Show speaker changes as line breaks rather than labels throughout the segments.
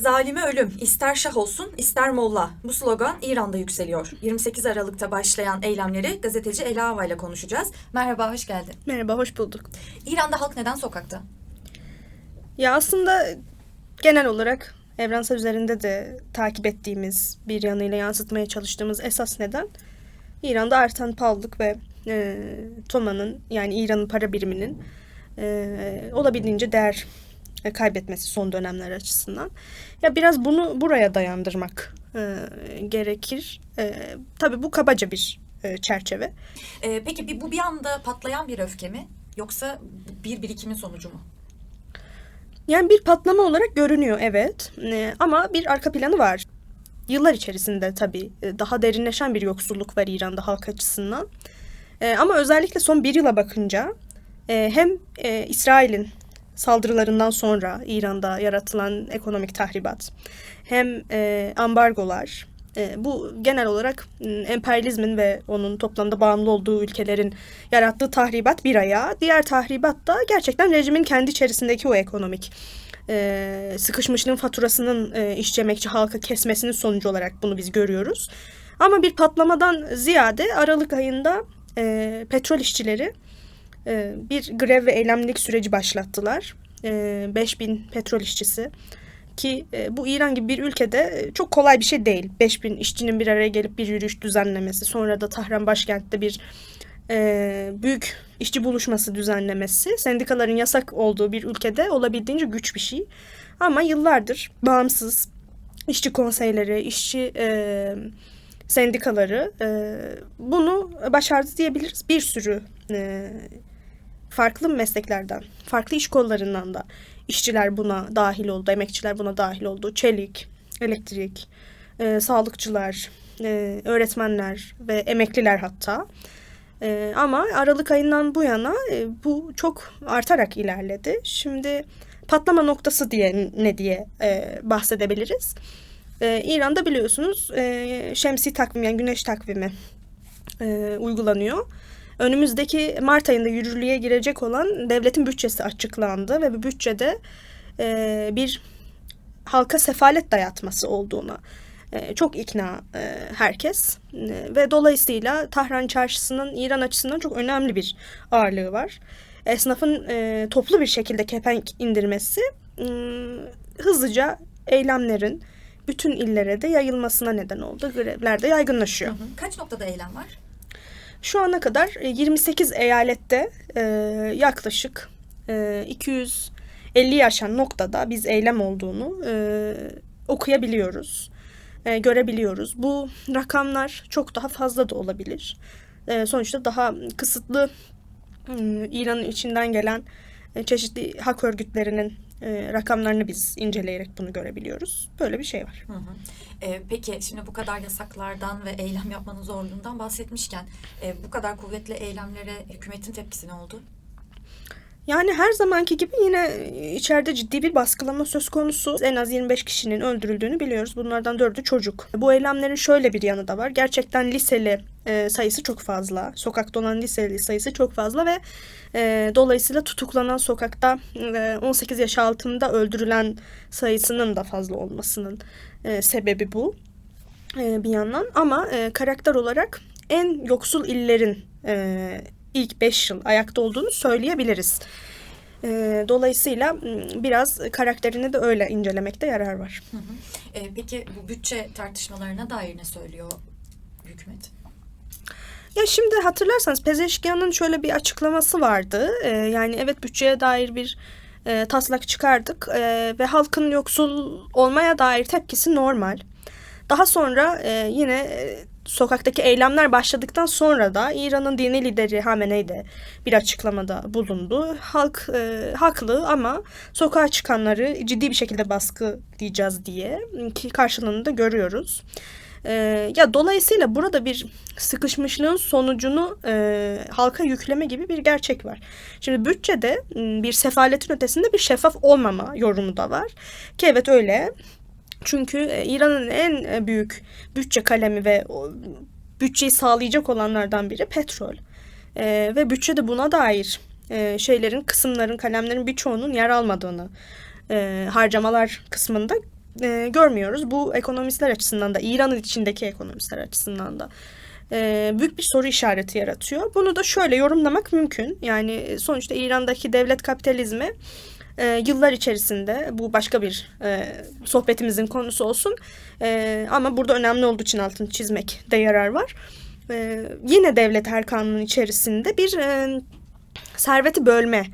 Zalime ölüm, ister şah olsun, ister molla. Bu slogan İran'da yükseliyor. 28 Aralık'ta başlayan eylemleri gazeteci Ela Hava ile konuşacağız. Merhaba, hoş geldin.
Merhaba, hoş bulduk.
İran'da halk neden sokakta?
Ya aslında genel olarak evrensel üzerinde de takip ettiğimiz bir yanıyla yansıtmaya çalıştığımız esas neden İran'da artan pahalılık ve e, TOMA'nın yani İran'ın para biriminin e, olabildiğince değer e, kaybetmesi son dönemler açısından. Ya biraz bunu buraya dayandırmak e, gerekir. E, tabii bu kabaca bir e, çerçeve.
Ee, peki bir- bu bir anda patlayan bir öfke mi? Yoksa bir birikimin sonucu mu?
Yani bir patlama olarak görünüyor evet Ee, ama bir arka planı var. Yıllar içerisinde tabii e, daha derinleşen bir yoksulluk var İran'da halk açısından. Ee, ama özellikle son bir yıla bakınca e, hem e, İsrail'in saldırılarından sonra İran'da yaratılan ekonomik tahribat hem e, ambargolar e, bu genel olarak m, emperyalizmin ve onun toplamda bağımlı olduğu ülkelerin yarattığı tahribat bir ayağı. Diğer tahribat da gerçekten rejimin kendi içerisindeki o ekonomik e, sıkışmışlığın faturasının e, işçi emekçi halka kesmesinin sonucu olarak bunu biz görüyoruz. Ama bir patlamadan ziyade Aralık ayında e, petrol işçileri e, bir grev ve eylemlilik süreci başlattılar. E, 5000 petrol işçisi ki e, bu İran gibi bir ülkede e, çok kolay bir şey değil. 5000 işçinin bir araya gelip bir yürüyüş düzenlemesi, sonra da Tahran başkentte bir e, büyük işçi buluşması düzenlemesi, sendikaların yasak olduğu bir ülkede olabildiğince güç bir şey. Ama yıllardır bağımsız işçi konseyleri, işçi sendikaları bunu başardı diyebiliriz. Bir sürü farklı mesleklerden, farklı iş kollarından da işçiler buna dahil oldu, emekçiler buna dahil oldu. Çelik, elektrik, e, sağlıkçılar, e, öğretmenler ve emekliler hatta. E, ama Aralık ayından bu yana e, bu çok artarak ilerledi. Şimdi patlama noktası diye ne diye e, bahsedebiliriz. E, İran'da biliyorsunuz e, şemsi takvim yani güneş takvimi e, uygulanıyor. Önümüzdeki Mart ayında yürürlüğe girecek olan devletin bütçesi açıklandı ve bu bütçede e, bir halka sefalet dayatması olduğuna e, çok ikna e, herkes E, ve dolayısıyla Tahran çarşısının İran açısından çok önemli bir ağırlığı var. Esnafın e, toplu bir şekilde kepenk indirmesi e, hızlıca eylemlerin bütün illere de yayılmasına neden oldu. Grevler de yaygınlaşıyor.
Kaç noktada eylem var?
Şu ana kadar e, 28 eyalette e, yaklaşık e, 250 yaşan noktada biz eylem olduğunu e, okuyabiliyoruz, e, görebiliyoruz. Bu rakamlar çok daha fazla da olabilir. E, sonuçta daha kısıtlı e, İran'ın içinden gelen e, çeşitli hak örgütlerinin e, rakamlarını biz inceleyerek bunu görebiliyoruz. Böyle bir şey var.
Hı hı. Ee, peki şimdi bu kadar yasaklardan ve eylem yapmanın zorluğundan bahsetmişken e, bu kadar kuvvetli eylemlere hükümetin tepkisi ne oldu?
Yani her zamanki gibi yine içeride ciddi bir baskılama söz konusu. En az 25 kişinin öldürüldüğünü biliyoruz. Bunlardan dördü çocuk. Bu eylemlerin şöyle bir yanı da var. Gerçekten liseli e, sayısı çok fazla. Sokakta olan liseli sayısı çok fazla ve e, dolayısıyla tutuklanan sokakta e, 18 yaş altında öldürülen sayısının da fazla olmasının e, sebebi bu. E, bir yandan ama e, karakter olarak en yoksul illerin e, ilk 5 yıl ayakta olduğunu söyleyebiliriz. E, dolayısıyla m, biraz karakterini de öyle incelemekte yarar var.
Hı hı. Ee, peki bu bütçe tartışmalarına dair ne söylüyor hükümet?
Ya şimdi hatırlarsanız Pezeşkian'ın şöyle bir açıklaması vardı. E, yani evet bütçeye dair bir e, taslak çıkardık e, ve halkın yoksul olmaya dair tepkisi normal. Daha sonra e, yine e, sokaktaki eylemler başladıktan sonra da İran'ın dini lideri Hamenei de bir açıklamada bulundu. Halk e, haklı ama sokağa çıkanları ciddi bir şekilde baskılayacağız diye ki karşılığını da görüyoruz. E, ya dolayısıyla burada bir sıkışmışlığın sonucunu e, halka yükleme gibi bir gerçek var. Şimdi bütçede bir sefaletin ötesinde bir şeffaf olmama yorumu da var. Ki evet öyle. Çünkü e, İran'ın en e, büyük bütçe kalemi ve bütçeyi sağlayacak olanlardan biri petrol. E, ve bütçede buna dair e, şeylerin, kısımların, kalemlerin birçoğunun yer almadığını e, harcamalar kısmında e, görmüyoruz. Bu ekonomistler açısından da İran'ın içindeki ekonomistler açısından da e, büyük bir soru işareti yaratıyor. Bunu da şöyle yorumlamak mümkün. Yani sonuçta İran'daki devlet kapitalizmi e, yıllar içerisinde bu başka bir e, sohbetimizin konusu olsun. E, ama burada önemli olduğu için altını çizmek de yarar var. E, yine devlet erkanının içerisinde bir e, serveti bölme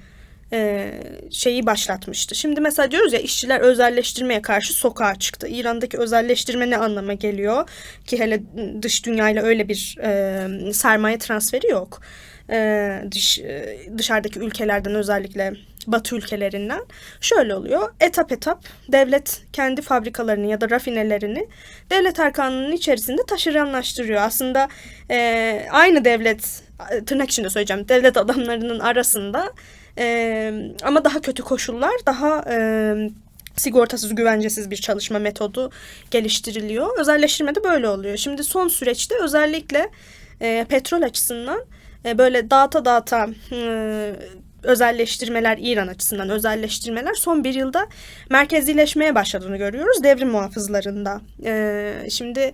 e, şeyi başlatmıştı. Şimdi mesela diyoruz ya işçiler özelleştirmeye karşı sokağa çıktı. İran'daki özelleştirme ne anlama geliyor? Ki hele dış dünyayla öyle bir e, sermaye transferi yok. E, dış e, dışarıdaki ülkelerden özellikle Batı ülkelerinden şöyle oluyor. Etap etap devlet kendi fabrikalarını ya da rafinelerini devlet erkanının içerisinde taşeronlaştırıyor. Aslında e, aynı devlet tırnak içinde söyleyeceğim devlet adamlarının arasında e, ama daha kötü koşullar daha e, sigortasız güvencesiz bir çalışma metodu geliştiriliyor. Özelleştirme de böyle oluyor. Şimdi son süreçte özellikle e, petrol açısından e, böyle dağıta dağıta e, özelleştirmeler İran açısından özelleştirmeler son bir yılda merkezileşmeye başladığını görüyoruz devrim muhafızlarında. E, şimdi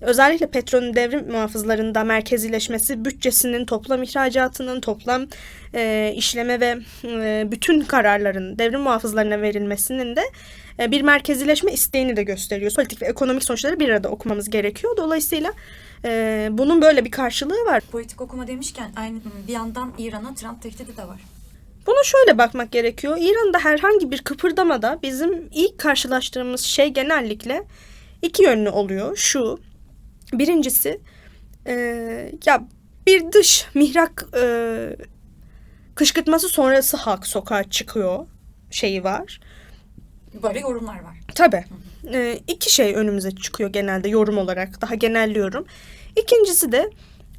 özellikle petrolün devrim muhafızlarında merkezileşmesi bütçesinin toplam ihracatının toplam e, işleme ve e, bütün kararların devrim muhafızlarına verilmesinin de e, bir merkezileşme isteğini de gösteriyor. Politik ve ekonomik sonuçları bir arada okumamız gerekiyor. Dolayısıyla e, bunun böyle bir karşılığı var.
Politik okuma demişken aynı bir yandan İran'a Trump tehdidi de var.
Buna şöyle bakmak gerekiyor. İran'da herhangi bir kıpırdamada bizim ilk karşılaştığımız şey genellikle iki yönlü oluyor. Şu, birincisi e, ya bir dış mihrak e, kışkırtması sonrası halk sokağa çıkıyor şeyi var.
Böyle yorumlar var.
Tabii. E, iki şey önümüze çıkıyor genelde yorum olarak. Daha genelliyorum. İkincisi de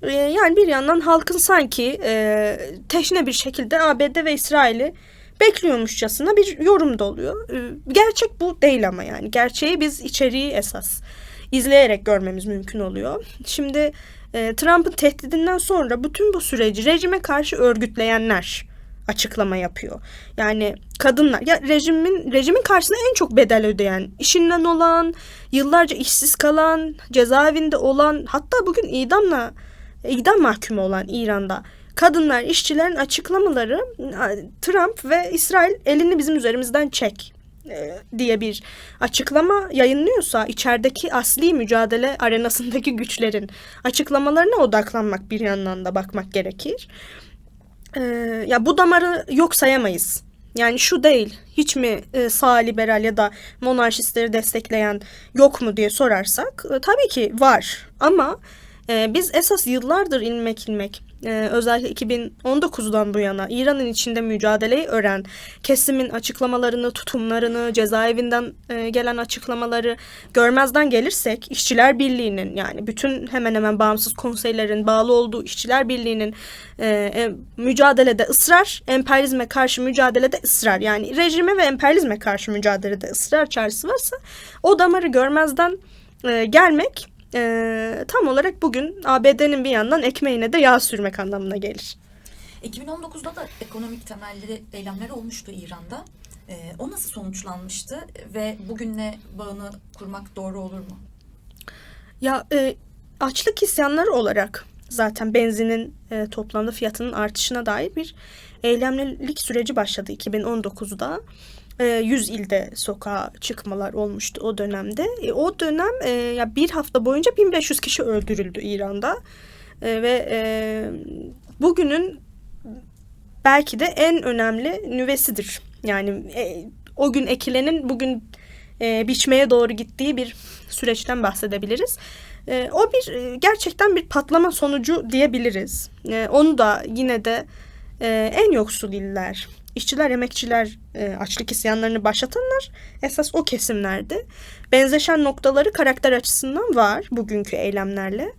e, yani bir yandan halkın sanki e, teşne bir şekilde ABD ve İsrail'i bekliyormuşçasına bir yorum da oluyor. E, gerçek bu değil ama yani. Gerçeği biz içeriği esas izleyerek görmemiz mümkün oluyor. Şimdi e, Trump'ın tehdidinden sonra bütün bu süreci rejime karşı örgütleyenler açıklama yapıyor. Yani kadınlar ya rejimin rejimin karşısında en çok bedel ödeyen, işinden olan, yıllarca işsiz kalan, cezaevinde olan, hatta bugün idamla idam mahkumu olan İran'da kadınlar, işçilerin açıklamaları Trump ve İsrail elini bizim üzerimizden çek e, diye bir açıklama yayınlıyorsa içerideki asli mücadele arenasındaki güçlerin açıklamalarına odaklanmak bir yandan da bakmak gerekir. Ee, ya bu damarı yok sayamayız. Yani şu değil, hiç mi e, sağ liberal ya da monarşistleri destekleyen yok mu diye sorarsak e, tabii ki var. Ama e, biz esas yıllardır ilmek ilmek e, özellikle 2019'dan bu yana İran'ın içinde mücadeleyi öğren, kesimin açıklamalarını, tutumlarını, cezaevinden e, gelen açıklamaları görmezden gelirsek İşçiler Birliği'nin yani bütün hemen hemen bağımsız konseylerin bağlı olduğu İşçiler Birliği'nin e, e, mücadelede ısrar, emperyalizme karşı mücadelede ısrar. Yani rejime ve emperyalizme karşı mücadelede ısrar çağrısı varsa o damarı görmezden e, gelmek e, tam olarak bugün ABD'nin bir yandan ekmeğine de yağ sürmek anlamına gelir.
2019'da da ekonomik temelli eylemler olmuştu İran'da. Ee, o nasıl sonuçlanmıştı ve bugünle bağını kurmak doğru olur mu?
Ya e, açlık isyanları olarak zaten benzinin e, toplamda fiyatının artışına dair bir eylemlilik süreci başladı 2019'da. 100 ilde sokağa çıkmalar olmuştu o dönemde. E, o dönem e, ya bir hafta boyunca 1500 kişi öldürüldü İran'da e, ve e, bugünün belki de en önemli nüvesidir. Yani e, o gün ekilenin bugün e, biçmeye doğru gittiği bir süreçten bahsedebiliriz. E, o bir e, gerçekten bir patlama sonucu diyebiliriz. E, onu da yine de e, en yoksul iller işçiler, emekçiler e, açlık isyanlarını başlatanlar esas o kesimlerdi. Benzeşen noktaları karakter açısından var bugünkü eylemlerle.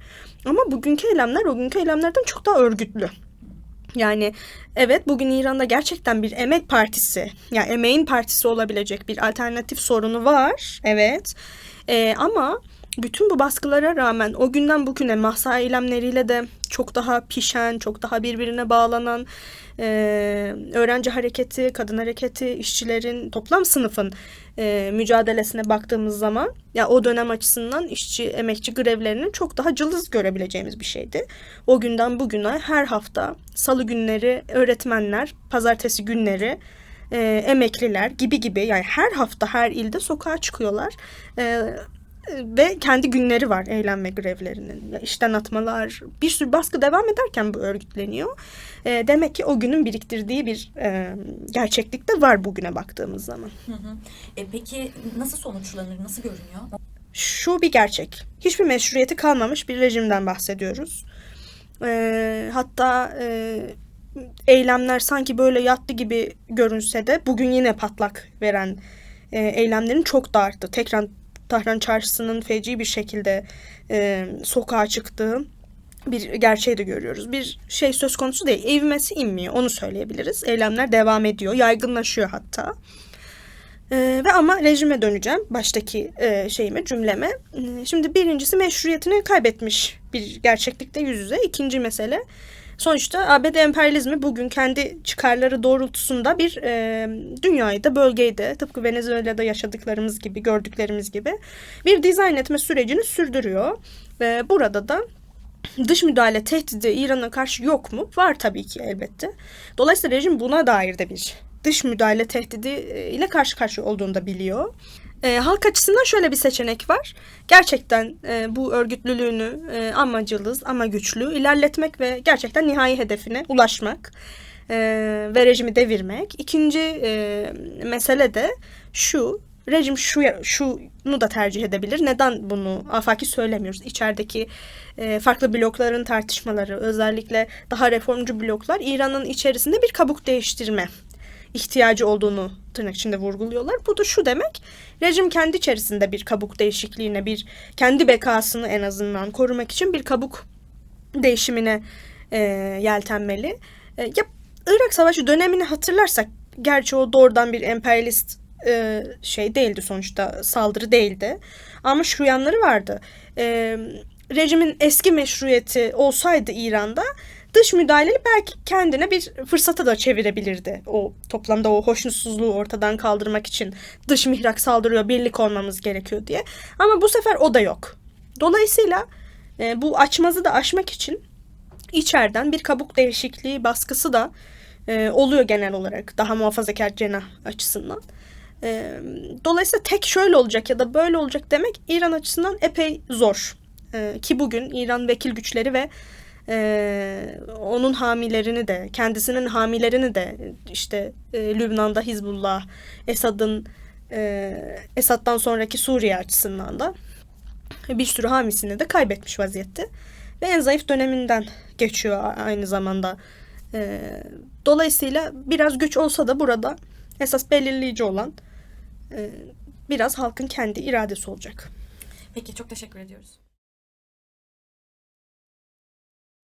Ama bugünkü eylemler o günkü eylemlerden çok daha örgütlü. Yani evet bugün İran'da gerçekten bir emek partisi, yani emeğin partisi olabilecek bir alternatif sorunu var. Evet. E, ama bütün bu baskılara rağmen o günden bugüne mahsa eylemleriyle de çok daha pişen, çok daha birbirine bağlanan e, öğrenci hareketi, kadın hareketi, işçilerin, toplam sınıfın e, mücadelesine baktığımız zaman ya o dönem açısından işçi, emekçi grevlerinin çok daha cılız görebileceğimiz bir şeydi. O günden bugüne her hafta salı günleri öğretmenler, pazartesi günleri e, emekliler gibi gibi yani her hafta her ilde sokağa çıkıyorlar. E, ve kendi günleri var eylem ve grevlerinin. Ya işten atmalar, bir sürü baskı devam ederken bu örgütleniyor. E, demek ki o günün biriktirdiği bir e, gerçeklik de var bugüne baktığımız zaman.
Hı hı. E, peki nasıl sonuçlanır, nasıl görünüyor?
Şu bir gerçek. Hiçbir meşruiyeti kalmamış bir rejimden bahsediyoruz. E, hatta e, eylemler sanki böyle yattı gibi görünse de bugün yine patlak veren e, eylemlerin çok da arttı. Tekrar Tahran Çarşısı'nın feci bir şekilde e, sokağa çıktığı bir gerçeği de görüyoruz. Bir şey söz konusu değil. Evmesi inmiyor. Onu söyleyebiliriz. Eylemler devam ediyor. Yaygınlaşıyor hatta. E, ve ama rejime döneceğim. Baştaki e, şeyime, cümleme. E, Şimdi birincisi meşruiyetini kaybetmiş bir gerçeklikte yüz yüze. İkinci mesele Sonuçta ABD emperyalizmi bugün kendi çıkarları doğrultusunda bir e, dünyayı da bölgeyi de tıpkı Venezuela'da yaşadıklarımız gibi gördüklerimiz gibi bir dizayn etme sürecini sürdürüyor. Ve burada da dış müdahale tehdidi İran'a karşı yok mu? Var tabii ki elbette. Dolayısıyla rejim buna dair de bir dış müdahale tehdidi e, ile karşı karşıya olduğunu da biliyor. E, halk açısından şöyle bir seçenek var. Gerçekten e, bu örgütlülüğünü e, ama cılız ama güçlü ilerletmek ve gerçekten nihai hedefine ulaşmak e, ve rejimi devirmek. İkinci e, mesele de şu. Rejim şu şunu da tercih edebilir. Neden bunu afaki söylemiyoruz? İçerideki e, farklı blokların tartışmaları, özellikle daha reformcu bloklar İran'ın içerisinde bir kabuk değiştirme ihtiyacı olduğunu tırnak içinde vurguluyorlar. Bu da şu demek. Rejim kendi içerisinde bir kabuk değişikliğine, bir kendi bekasını en azından korumak için bir kabuk değişimine e, yeltenmeli. E, ya Irak Savaşı dönemini hatırlarsak, gerçi o doğrudan bir emperyalist e, şey değildi sonuçta, saldırı değildi. Ama şu yanları vardı. E, rejimin eski meşruiyeti olsaydı İran'da dış müdahaleyi belki kendine bir fırsata da çevirebilirdi. O toplamda o hoşnutsuzluğu ortadan kaldırmak için dış mihrak saldırıyor, birlik olmamız gerekiyor diye. Ama bu sefer o da yok. Dolayısıyla e, bu açmazı da aşmak için içeriden bir kabuk değişikliği baskısı da e, oluyor genel olarak daha muhafazakar cenah açısından. E, dolayısıyla tek şöyle olacak ya da böyle olacak demek İran açısından epey zor. E, ki bugün İran vekil güçleri ve e, onun hamilerini de kendisinin hamilerini de işte e, Lübnan'da Hizbullah, Esad'ın e, Esad'dan sonraki Suriye açısından da bir sürü hamisini de kaybetmiş vaziyette. Ve en zayıf döneminden geçiyor aynı zamanda. E, dolayısıyla biraz güç olsa da burada esas belirleyici olan e, biraz halkın kendi iradesi olacak.
Peki çok teşekkür ediyoruz.